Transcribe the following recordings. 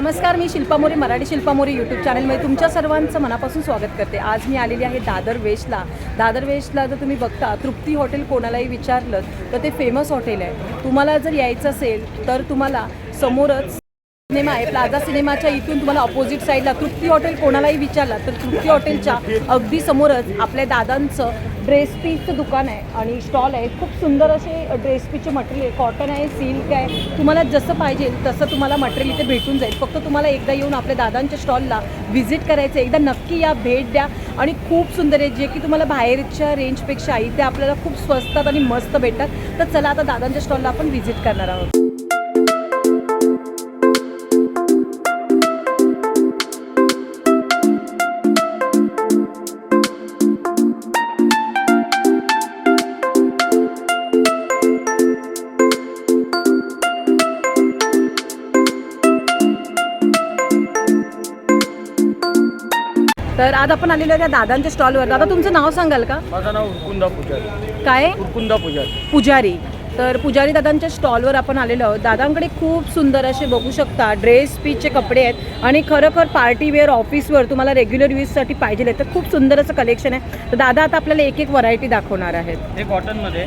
नमस्कार मी शिल्पा मोरे मराठी शिल्पा मोरे यूट्यूब चॅनलमध्ये तुमच्या सर्वांचं मनापासून स्वागत करते. आज मी आलेली आहे दादर वेस्टला. दादर वेस्टला जर तुम्ही बघता तृप्ती हॉटेल कोणालाही विचारलं तर ते फेमस हॉटेल आहे. तुम्हाला जर यायचं असेल तर तुम्हाला समोरच सिनेमा आहे. प्लाझा सिनेमाच्या इथून तुम्हाला अपोजिट साईडला तृप्ती हॉटेल कोणालाही विचारला तर तृप्ती हॉटेलच्या अगदी समोरच आपल्या दादांचं ड्रेस पीसचं दुकान आहे आणि स्टॉल आहे. खूप सुंदर असे ड्रेस पीसचे मटेरियल आहे. कॉटन आहे सिल्क आहे. तुम्हाला जसं पाहिजे तसं तुम्हाला मटेरियल इथे भेटून जाईल. फक्त तुम्हाला एकदा येऊन आपल्या दादांच्या स्टॉलला व्हिजिट करायचं आहे. एकदा नक्की या भेट द्या. आणि खूप सुंदर आहे जे की तुम्हाला बाहेरच्या रेंजपेक्षा इथे आपल्याला खूप स्वस्तात आणि मस्त भेटतात. तर चला आता दादांच्या स्टॉलला आपण व्हिजिट करणार आहोत. तर आज आपण आलेलो त्या दादांच्या स्टॉलवर. दादा तुमचं नाव सांगाल का? माझं नाव उरकुंदा पुजारी. काय? उरकुंदा पुजारी. पुजारी. तर पुजारी दादांच्या स्टॉलवर आपण आलेलो आहोत. दादांकडे खूप सुंदर असे बघू शकता ड्रेस पीसचे कपडे आहेत आणि खरोखर पार्टी वेअर ऑफिसवर तुम्हाला रेग्युलर यूजसाठी पाहिजे आहे. तर खूप सुंदर असं कलेक्शन आहे. तर दादा आता आपल्याला एक एक व्हरायटी दाखवणार आहेत. हे कॉटनमध्ये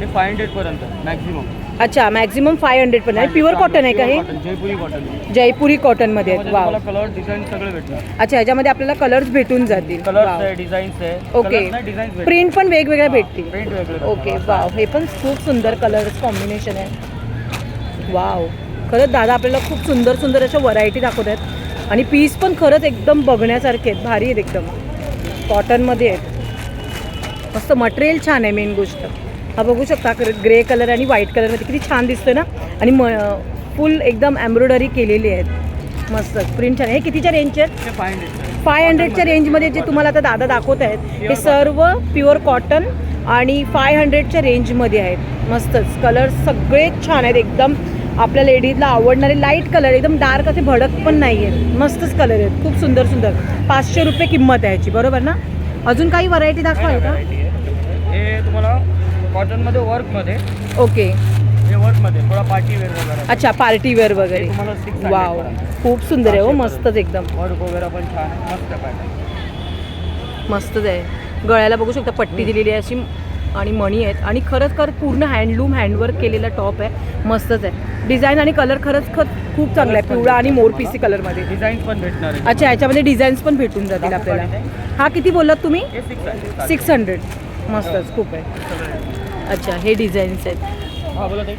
ते फाय हंड्रेडपर्यंत मॅक्झिमम अच्छा मॅक्झिमम फाय हंड्रेड पण आहे प्युअर कॉटन आहे का हे? जयपुरी कॉटन जयपुरी कॉटनमध्ये आहेत. वाव कलर डिझाईन सगळे भेटणार. अच्छा ह्याच्यामध्ये आपल्याला कलर्स भेटून जातील. Colours wow. आहे डिझाईन्स आहे. ओके डिझाईन्स प्रिंट पण वेगवेगळ्या भेटतील. प्रिंट वेगळे ओके वाव हे पण खूप सुंदर कलर कॉम्बिनेशन आहे. वाव खरंच दादा आपल्याला खूप सुंदर सुंदर अशा व्हरायटी दाखवत आहेत. आणि पीस पण खरंच एकदम बघण्यासारखे आहेत. भारी आहेत एकदम. कॉटनमध्ये आहेत. मस्त मटेरियल छान आहे मेन गोष्ट. हा बघू शकता ग्रे कलर आणि व्हाईट कलरमध्ये किती छान दिसतोय ना? आणि म फुल एकदम एम्ब्रॉयडरी केलेली आहेत. मस्त. प्रिंट छान. आहे हे कितीच्या रेंजचे आहेत? फाय हंड्रेड फाय हंड्रेडच्या रेंजमध्ये जे तुम्हाला आता दादा दाखवत आहेत हे सर्व प्युअर कॉटन आणि फाय हंड्रेडच्या रेंजमध्ये आहेत. मस्तच. कलर सगळे छान आहेत. एकदम आपल्या लेडीजला आवडणारे लाइट कलर एकदम डार्क असे भडक पण नाही आहेत मस्तच कलर आहेत. खूप सुंदर सुंदर. पाचशे रुपये किंमत आहे ह्याची बरोबर ना? अजून काही व्हरायटी दाखवाल का? हे तुम्हाला कॉटनमध्ये वर्कमध्ये ओके हे वर्कमध्ये थोडा पार्टी वेअर वगैरे. अच्छा पार्टी वेअर वगैरे. तुम्हाला वाव खूप सुंदर आहे हो मस्तच एकदम. वर्क वगैरे पण छान आहे. मस्त मस्तच आहे. गळ्याला बघू शकता पट्टी दिलेली आहे अशी आणि मणी आहेत. आणि खरंच खरं पूर्ण हँडलूम हँडवर्क केलेला टॉप आहे. मस्तच आहे. डिझाईन आणि कलर खरंच खत खूप चांगला आहे. पिवळा आणि मोरपिसी कलरमध्ये डिझाईन्स पण भेटणार आहे. अच्छा याच्यामध्ये डिझाईन्स पण भेटून जातील आपल्याला. हा किती बोललात तुम्ही? हे सिक्स आहे. सिक्स हंड्रेड मस्तच खूप आहे. अच्छा हे डिझाईन्स आहेत. हा बोला ते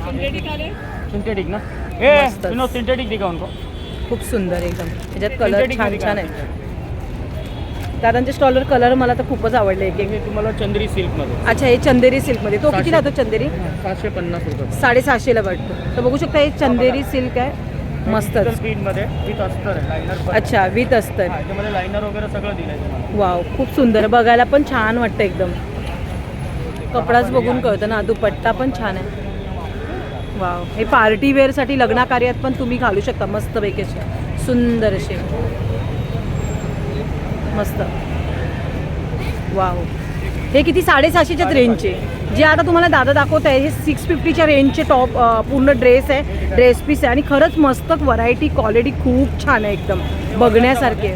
सिंथेटिक ना? ए सिंथेटिक दिखा उनको. खूप सुंदर एकदम. त्याच्यात कलर छानमध्ये छान आहेत. दादांच्या स्टॉलवर कलर मला तर खूपच आवडले. एक एक हे तुम्हाला चंद्री सिल्कमध्ये. अच्छा हे चंदेरी सिल्कमध्ये. तो किती. राहतो चंदेरी? सातशे पन्नास रुपये साडेसहाशेला वाटतो. तर बघू शकता हे चंदेरी सिल्क आहे. मस्तच. मध्ये विथ अस्तर आहे लायनर पण. अच्छा विथ अस्तर. हा, लायनर वगैरे सगळं दिलंय तुम्हाला. वाव खूप सुंदर. बघायला पण छान वाटतं एकदम. कपडाच बघून कळतं ना दुपट्टा पण छान आहे. वाव हे पार्टी वेअरसाठी लग्ना कार्यात पण तुम्ही घालू शकता मस्त पैकी असे सुंदर असे मस्त. वाव. हे किती साडेसहाशेच्याच रेंजचे जे आता तुम्हाला दादा दाखवत आहे हे सिक्स फिफ्टीच्या रेंजचे टॉप पूर्ण ड्रेस आहे ड्रेस पीस आहे. आणि खरंच मस्त व्हरायटी क्वालिटी खूप छान आहे एकदम. बघण्यासारखे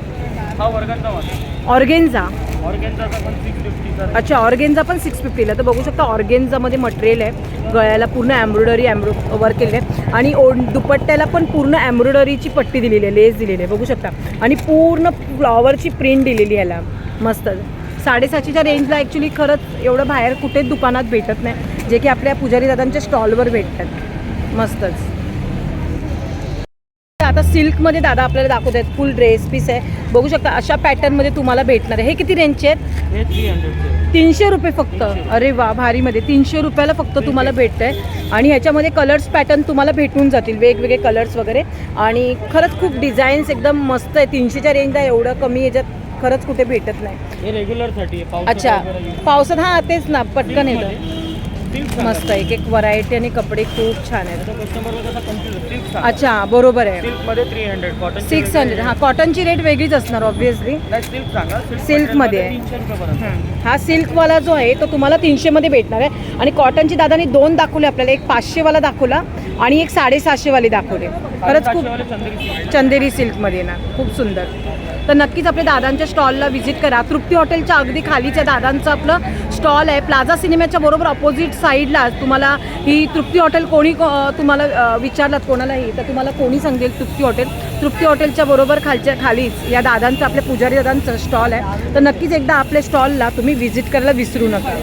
ऑर्गेन्झा. अच्छा ऑर्गेन्झा पण सिक्स फिफ्टीला तर बघू शकता ऑर्गेन्झामध्ये मटेरियल आहे. गळ्याला पूर्ण एम्ब्रॉयडरी एम्ब्रो वर्क केलेलं आहे. आणि ओ दुपट्ट्याला पण पूर्ण एम्ब्रॉयडरीची पट्टी दिलेली आहे लेस दिलेली आहे. बघू शकता. आणि पूर्ण फ्लॉवरची प्रिंट दिलेली आहे मस्त. साडेसातशेच्या रेंजला ॲक्च्युली खरंच एवढं बाहेर कुठेच दुकानात भेटत नाही. जे की आपल्या पुजारी दादांच्या स्टॉलवर भेटतात. मस्तच. आता सिल्कमध्ये दादा आपल्याला दाखवत आहेत फुल ड्रेस पीस आहे. बघू शकता अशा पॅटर्नमध्ये तुम्हाला भेटणार आहे. हे किती रेंजचे आहेत? तीनशे रुपये फक्त. अरे वा भारीमध्ये. तीनशे रुपयाला फक्त तुम्हाला भेटतं आहे आणि ह्याच्यामध्ये कलर्स पॅटर्न तुम्हाला भेटून जातील. वेगवेगळे कलर्स वगैरे. आणि खरंच खूप डिझाईन्स एकदम मस्त आहे. तीनशेच्या रेंजला एवढं कमी याच्यात खरंच कुठे भेटत नाही. हे रेग्युलरसाठी अच्छा. पावसात हां तेच ना. पटकन. येतं. मस्त एक एक व्हरायटी आणि कपडे खूप छान आहेत. सिल्क अच्छा बरोबर आहे. सिल्कमध्ये three hundred cotton six hundred. हां कॉटनची रेट वेगळीच असणार ऑब्व्हियसली नाही सिल्क सांगा. Silk मध्ये आहे. तीनशे रुपयापर्यंत हा. सिल्कवाला जो आहे तो तुम्हाला तीनशेमध्ये भेटणार आहे. आणि कॉटनची दादानी दोन दाखवले आपल्याला. एक पाचशेवाला दाखवला आणि एक साडेसहाशेवाली दाखवले. खरंच खूप चंदेरी silk. चंदेरी सिल्कमध्ये ना. खूप सुंदर. तर नक्कीच आपल्या दादांच्या स्टॉलला व्हिजिट करा. तृप्ती हॉटेलच्या अगदी खालीच आहे दादांचं आपलं स्टॉल आहे. प्लाझा सिनेमाच्या बरोबर ऑपोजिट साईडला तुम्हाला ही तृप्ती हॉटेल कोणी को- अं, तुम्हाला अं, विचारलात नाही तर तुम्हाला कोणी सांगेल तृप्ती हॉटेल? तृप्ती हॉटेलच्या बरोबर खालच्या खालीच या दादांचं आपल्या पुजारी दादांचं स्टॉल आहे. तर नक्कीच एकदा आपल्या स्टॉलला तुम्ही व्हिजिट करायला विसरू नका.